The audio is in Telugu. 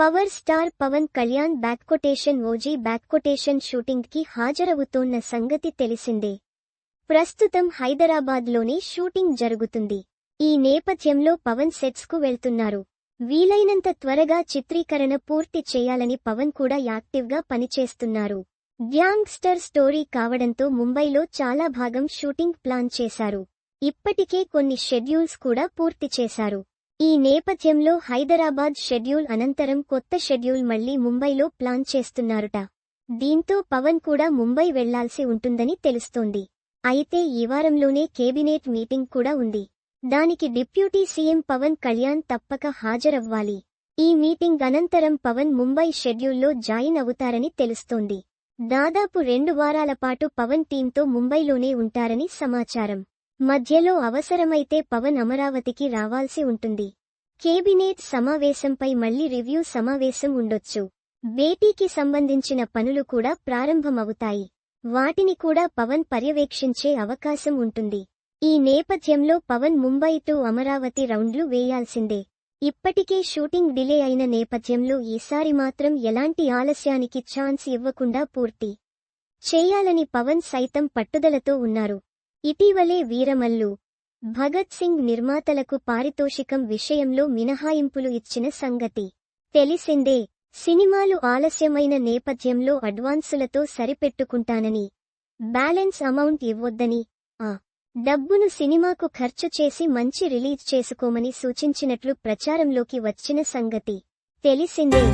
Power star Pawan Kalyan back quotation OG back quotation షూటింగ్కి హాజరవుతోన్న సంగతి తెలిసిందే. ప్రస్తుతం హైదరాబాద్లోనే షూటింగ్ జరుగుతుంది. ఈ నేపథ్యంలో పవన్ సెట్స్కు వెళ్తున్నారు. వీలైనంత త్వరగా చిత్రీకరణ పూర్తి చేయాలని పవన్ కూడా యాక్టివ్గా పనిచేస్తున్నారు. గ్యాంగ్స్టర్ స్టోరీ కావడంతో ముంబైలో చాలా భాగం షూటింగ్ ప్లాన్ చేశారు. ఇప్పటికే కొన్ని షెడ్యూల్స్ కూడా పూర్తి చేశారు. ఈ నేపథ్యంలో హైదరాబాద్ షెడ్యూల్ అనంతరం కొత్త షెడ్యూల్ మళ్ళీ ముంబైలో ప్లాన్ చేస్తున్నారుట. దీంతో పవన్ కూడా ముంబై వెళ్ళాల్సి ఉంటుందని తెలుస్తోంది. అయితే ఈ వారంలోనే కేబినెట్ మీటింగ్ కూడా ఉంది. దానికి డిప్యూటీ సీఎం పవన్ కళ్యాణ్ తప్పక హాజరవ్వాలి. ఈ మీటింగ్ అనంతరం పవన్ ముంబై షెడ్యూల్లో జాయిన్ అవుతారని తెలుస్తోంది. దాదాపు రెండు వారాల పాటు పవన్ టీంతో ముంబైలోనే ఉంటారని సమాచారం. మధ్యలో అవసరమైతే పవన్ అమరావతికి రావాల్సి ఉంటుంది. కేబినెట్ సమావేశంపై మళ్ళీ రివ్యూ సమావేశం ఉండొచ్చు. భేటీకి సంబంధించిన పనులు కూడా ప్రారంభమవుతాయి. వాటిని కూడా పవన్ పర్యవేక్షించే అవకాశం ఉంటుంది. ఈ నేపథ్యంలో పవన్ ముంబై టు అమరావతి రౌండ్లు వేయాల్సిందే. ఇప్పటికే షూటింగ్ డిలే అయిన నేపథ్యంలో ఈసారి మాత్రం ఎలాంటి ఆలస్యానికి ఛాన్స్ ఇవ్వకుండా పూర్తి చేయాలని పవన్ సైతం పట్టుదలతో ఉన్నారు. ఇటీవలే వీరమల్లు భగత్ సింగ్ నిర్మాతలకు పారితోషికం విషయంలో మినహాయింపులు ఇచ్చిన సంగతి తెలిసిందే. సినిమాలు ఆలస్యమైన నేపథ్యంలో అడ్వాన్సులతో సరిపెట్టుకుంటానని బ్యాలెన్స్ అమౌంట్ ఇవ్వొద్దని ఆ డబ్బును సినిమాకు ఖర్చు చేసి మంచి రిలీజ్ చేసుకోమని సూచించినట్లు ప్రచారంలోకి వచ్చిన సంగతి తెలిసిందే.